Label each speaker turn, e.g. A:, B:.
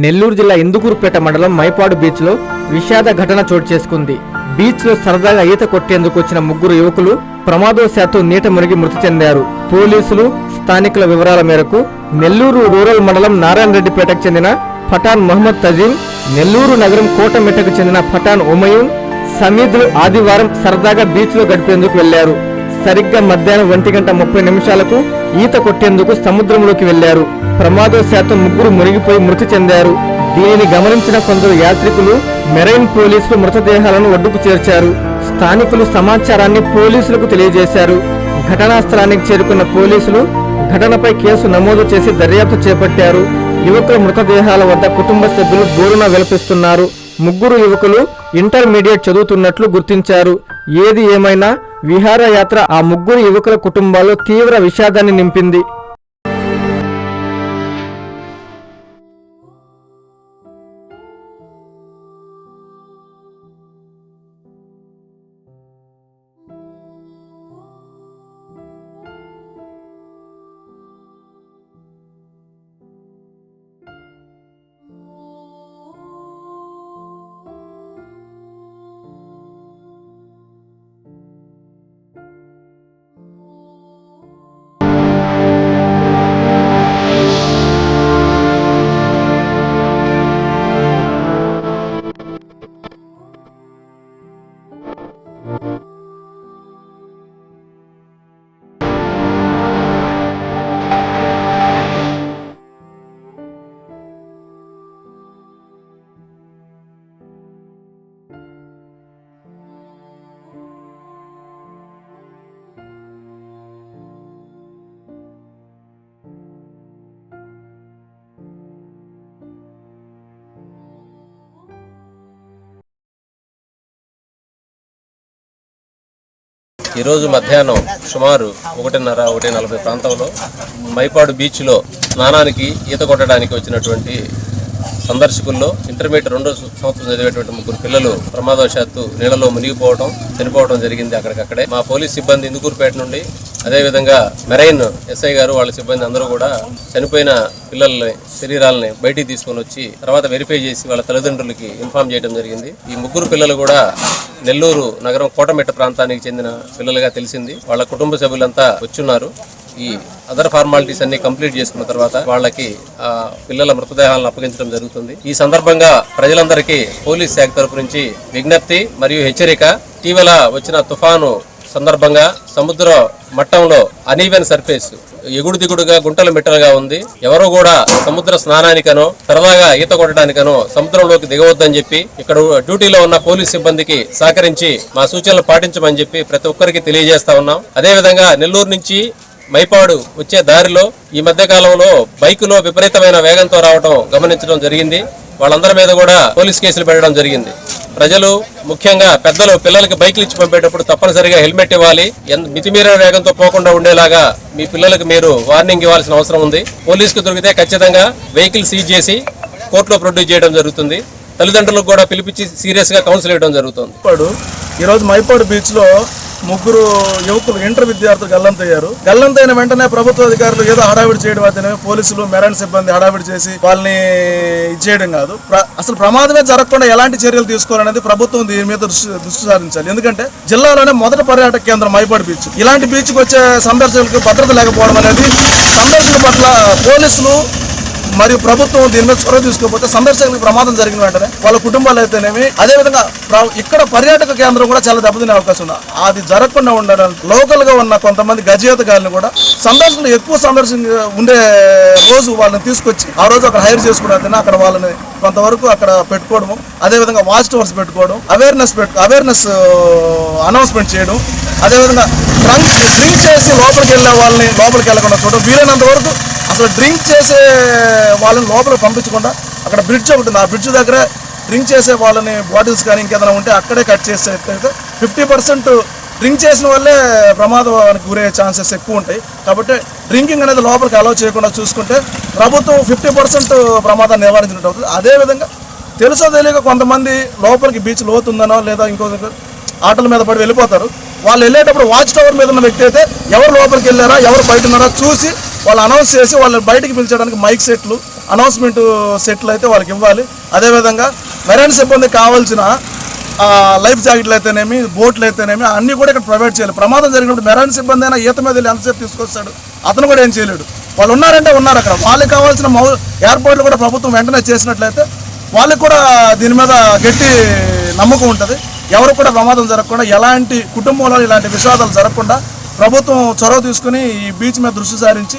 A: నెల్లూరు జిల్లా ఇందుకూరుపేట మండలం మైపాడు బీచ్లో విషాద ఘటన చోటు చేసుకుంది. బీచ్లో సరదాగా ఈత కొట్టేందుకు వచ్చిన ముగ్గురు యువకులు ప్రమాదవశాత్తు నీట మునిగి మృతి చెందారు. పోలీసులు స్థానికుల వివరాల మేరకు నెల్లూరు రూరల్ మండలం నారాయణరెడ్డిపేటకు చెందిన పఠాన్ మహమ్మద్ తజీం నెల్లూరు నగరం కోటమిట్టకు చెందిన పఠాన్ ఉమయూన్ సమీద్లు ఆదివారం సరదాగా బీచ్లో గడిపేందుకు వెళ్ళారు. సరిగ్గా మధ్యాహ్నం ఒంటి గంట ముప్పై నిమిషాలకు ఈత కొట్టేందుకు సముద్రంలోకి వెళ్ళారు. ప్రమాదశాతం ముగ్గురు మునిగిపోయి మృతి చెందారు. దీనిని గమనించిన కొందరు యాత్రికులు మెరైన్ పోలీసులు మృతదేహాలను ఒడ్డుకు చేర్చారు. స్థానికులు సమాచారాన్ని పోలీసులకు తెలియజేశారు. ఘటనా స్థలానికి చేరుకున్న పోలీసులు ఘటనపై కేసు నమోదు చేసి దర్యాప్తు చేపట్టారు. యువకుల మృతదేహాల వద్ద కుటుంబ సభ్యులు బోరున విలపిస్తున్నారు. ముగ్గురు యువకులు ఇంటర్మీడియట్ చదువుతున్నట్లు గుర్తించారు. ఏది ఏమైనా విహారయాత్ర ఆ ముగ్గురు యువకుల కుటుంబాల్లో తీవ్ర విషాదాన్ని నింపింది. Thank you.
B: ఈరోజు మధ్యాహ్నం సుమారు ఒకటిన్నర ఒకటి నలభై ప్రాంతంలో మైపాడు బీచ్లో స్నానానికి ఈత కొట్టడానికి వచ్చినటువంటి సందర్శకుల్లో ఇంటర్మీడియట్ రెండో సంవత్సరం చదివేటువంటి ముగ్గురు పిల్లలు ప్రమాదవశాత్తు నీళ్ళలో మునిగిపోవడం చనిపోవడం జరిగింది అక్కడికక్కడే. మా పోలీస్ సిబ్బంది ఇందుకూరుపేట నుండి అదేవిధంగా మెరైన్ ఎస్ఐ గారు వాళ్ళ సిబ్బంది అందరూ కూడా చనిపోయిన పిల్లల్ని శరీరాలని బయటికి తీసుకొని వచ్చి తర్వాత వెరిఫై చేసి వాళ్ళ తల్లిదండ్రులకి ఇన్ఫార్మ్ చేయడం జరిగింది. ఈ ముగ్గురు పిల్లలు కూడా నెల్లూరు నగరం కోటమిట్ట ప్రాంతానికి చెందిన పిల్లలుగా తెలిసింది. వాళ్ళ కుటుంబ సభ్యులంతా వచ్చున్నారు. ఈ అదర్ ఫార్మాలిటీస్ అన్ని కంప్లీట్ చేసుకున్న తర్వాత వాళ్ళకి ఆ పిల్లల మృతదేహాలను అప్పగించడం జరుగుతుంది. ఈ సందర్భంగా ప్రజలందరికీ పోలీస్ శాఖ తరపు నుంచి విజ్ఞప్తి మరియు హెచ్చరిక. ఇటీవల వచ్చిన తుఫాను సందర్భంగా సముద్ర మట్టంలో అనీవెన్ సర్ఫేస్ ఎగుడు దిగుడుగా గుంటలు మిట్టలుగా ఉంది. ఎవరు కూడా సముద్ర స్నానానికనో సరదాగా ఈత కొట్టడానికనో సముద్రంలోకి దిగవద్దని చెప్పి ఇక్కడ డ్యూటీలో ఉన్న పోలీస్ సిబ్బందికి సహకరించి మా సూచనలు పాటించమని చెప్పి ప్రతి ఒక్కరికి తెలియజేస్తా ఉన్నాం. అదేవిధంగా నెల్లూరు నుంచి మైపాడు వచ్చే దారిలో ఈ మధ్య కాలంలో బైకులో విపరీతమైన వేగంతో రావడం గమనించడం జరిగింది. వాళ్ళందరి మీద కూడా పోలీస్ కేసులు పెట్టడం జరిగింది. ప్రజలు ముఖ్యంగా పెద్దలు పిల్లలకి బైక్లు ఇచ్చి పంపేటప్పుడు తప్పనిసరిగా హెల్మెట్ ఇవ్వాలి. మితిమీరిన వేగంతో పోకుండా ఉండేలాగా మీ పిల్లలకు మీరు వార్నింగ్ ఇవ్వాల్సిన అవసరం ఉంది. పోలీసుకు దొరికితే ఖచ్చితంగా వెహికల్ సీజ్ చేసి కోర్టులో ప్రొడ్యూస్ చేయడం జరుగుతుంది. తల్లిదండ్రులకు కూడా పిలిపించి సీరియస్గా కౌన్సిల్ ఇవ్వడం జరుగుతుంది.
C: ఇప్పుడు ఈరోజు మైపాడు బీచ్లో ముగ్గురు యువకులు ఇంటర్ విద్యార్థులు గల్లంతయ్యారు. గల్లంతైన వెంటనే ప్రభుత్వ అధికారులు ఏదో హడావిడి చేయడం అతనే పోలీసులు మెరైన్ సిబ్బంది హడావిడి చేసి వాళ్ళని ఇది చేయడం కాదు. ప్ర- అసలు ప్రమాదమే జరగకుండా ఎలాంటి చర్యలు తీసుకోవాలనేది ప్రభుత్వం దీని మీద దృష్టి దృష్టి సారించాలి. ఎందుకంటే జిల్లాలోనే మొదటి పర్యాటక కేంద్రం మైపాడు బీచ్. ఇలాంటి బీచ్కి వచ్చే సందర్శకులకు భద్రత లేకపోవడం అనేది సందర్శకుల పట్ల పోలీసులు మరియు ప్రభుత్వం దీని మీద చొరవ తీసుకోకపోతే సందర్శకులకు ప్రమాదం జరిగిన వెంటనే వాళ్ళ కుటుంబాలు అయితేనేమి అదేవిధంగా ఇక్కడ పర్యాటక కేంద్రం కూడా చాలా దెబ్బతినే అవకాశం ఉంది. అది జరగకుండా ఉండడం లోకల్గా ఉన్న కొంతమంది గజేతగాళ్ళని కూడా సందర్శకులు ఎక్కువ సందర్శన ఉండే రోజు వాళ్ళని తీసుకొచ్చి ఆ రోజు అక్కడ హైర్ చేసుకున్న అక్కడ వాళ్ళని కొంతవరకు అక్కడ పెట్టుకోవడము అదేవిధంగా వాచ్ టవర్స్ పెట్టుకోవడం అవేర్నెస్ పెట్టు అవేర్నెస్ అనౌన్స్మెంట్ చేయడం అదేవిధంగా డ్రంక్ డ్రింక్ చేసి లోపలికి వెళ్ళే వాళ్ళని లోపలికి వెళ్ళకుండా చూడడం వీలైనంత వరకు అసలు డ్రింక్ చేసే వాళ్ళని లోపల పంపించకుండా అక్కడ బ్రిడ్జ్ ఒకటి ఉంది. ఆ బ్రిడ్జ్ దగ్గర డ్రింక్ చేసే వాళ్ళని బాటిల్స్ కానీ ఇంకేదైనా ఉంటే అక్కడే కట్ చేసేటైతే ఫిఫ్టీ పర్సెంట్ డ్రింక్ చేసిన వల్లే ప్రమాదానికి గురయ్యే ఛాన్సెస్ ఎక్కువ ఉంటాయి. కాబట్టి డ్రింకింగ్ అనేది లోపలికి అలౌ చేయకుండా చూసుకుంటే ప్రభుత్వం ఫిఫ్టీ పర్సెంట్ ప్రమాదాన్ని నివారించినట్టు అవుతుంది. అదేవిధంగా తెలుసో తెలియక కొంతమంది లోపలికి బీచ్ లోతుందనో లేదా ఇంకో ఆటల మీద పడి వెళ్ళిపోతారు. వాళ్ళు వెళ్ళేటప్పుడు వాచ్ టవర్ మీద ఉన్న వ్యక్తి అయితే ఎవరు లోపలికి వెళ్ళారా ఎవరు బయట ఉన్నారా చూసి వాళ్ళు అనౌన్స్ చేసి వాళ్ళని బయటికి పిలిచడానికి మైక్ సెట్లు అనౌన్స్మెంట్ సెట్లు అయితే వాళ్ళకి ఇవ్వాలి. అదేవిధంగా మెరైన్ సిబ్బంది కావాల్సిన లైఫ్ జాకెట్లు అయితేనేమి బోట్లు అయితేనేమి అన్నీ కూడా ఇక్కడ ప్రొవైడ్ చేయాలి. ప్రమాదం జరిగినప్పుడు మెరైన్ సిబ్బంది అయినా ఈత మీద వెళ్ళి ఎంతసేపు తీసుకొస్తాడు? అతను కూడా ఏం చేయలేడు. వాళ్ళు ఉన్నారంటే ఉన్నారు అక్కడ. వాళ్ళకి కావాల్సిన మౌ ఏర్పాట్లు కూడా ప్రభుత్వం వెంటనే చేసినట్లయితే వాళ్ళకి కూడా దీని మీద గట్టి నమ్మకం ఉంటుంది. ఎవరు కూడా ప్రమాదం జరగకుండా ఎలాంటి కుటుంబంలో ఇలాంటి విషాదాలు జరగకుండా ప్రభుత్వం చొరవ తీసుకుని ఈ బీచ్ మీద దృష్టి సారించి